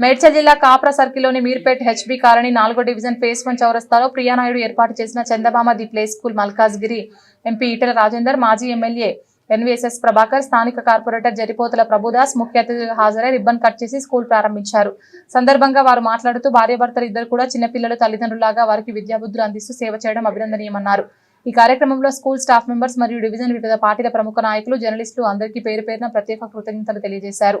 మేడ్చల్ జిల్లా కాప్రా సర్కిల్లోని Meerpet HB colony నాలుగో డివిజన్ ఫేస్ వన్ చౌరస్తాలో ప్రియానాయుడు ఏర్పాటు చేసిన Chandamama the play school Malkajgiri MP Etela Rajender మాజీ ఎమ్మెల్యే ఎన్వీఎస్ఎస్ ప్రభాకర్ స్థానిక కార్పొరేటర్ జరిపోతుల ప్రభుదాస్ ముఖ్య అతిథిగా హాజరై రిబ్బన్ కట్ చేసి స్కూల్ ప్రారంభించారు. సందర్భంగా వారు మాట్లాడుతూ భార్యాభర్తలు ఇద్దరు కూడా చిన్నపిల్లలు తల్లిదండ్రులాగా వారికి విద్యాబుద్ధులు అందిస్తూ సేవ చేయడం అభినందనీయమన్నారు. ఈ కార్యక్రమంలో స్కూల్ స్టాఫ్ మెంబర్స్ మరియు డివిజన్ వివిధ పార్టీల ప్రముఖ నాయకులు జర్నలిస్టులు అందరికీ పేరు పేరున ప్రత్యేక కృతజ్ఞతలు తెలియజేశారు.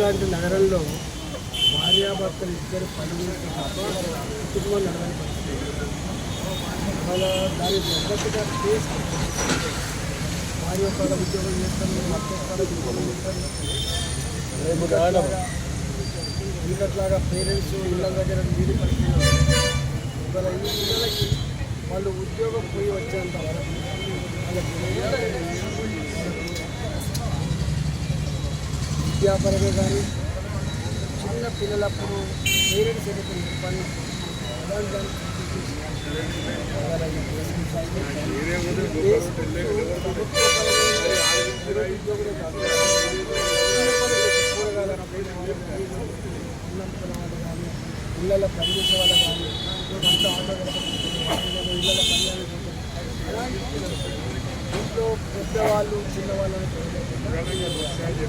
లాంటి నగరంలో భార్యాభర్తలు ఇద్దరు పనిచేస్తే కుటుంబం నడవని పరిస్థితి. వాళ్ళ దాని తగ్గట్టుగా కేసు భార్య ఒక ఉద్యోగం చేస్తాను భర్త ఒక ఉద్యోగం చేస్తాను ఇంకట్లాగా పేరెంట్స్ ఇళ్ళ దగ్గర వీడి పరిస్థితులు ఇవాళ ఈ పిల్లలకి వాళ్ళు ఉద్యోగం పోయి వచ్చేంత వరకు విద్యాపరమే కానీ చిన్న పిల్లలప్పుడు పేరెంట్స్ ఏదైతే ఇబ్బంది ప్రభుత్వ ఉద్యోగులే కాదు. ఇళ్ళలో పనిచేసే వాళ్ళ కానీ అంత ఆటో ఇళ్ళలో పని ఇంట్లో పెద్దవాళ్ళు చిన్నవాళ్ళని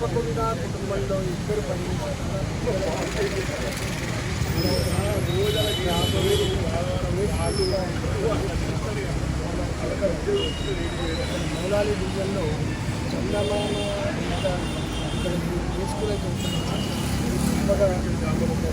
తప్పకుండా కుటుంబంలో ఇద్దరు మౌలాలి డివిజన్లో చందమామ ఇక్కడ చేసుకునే గొప్పగా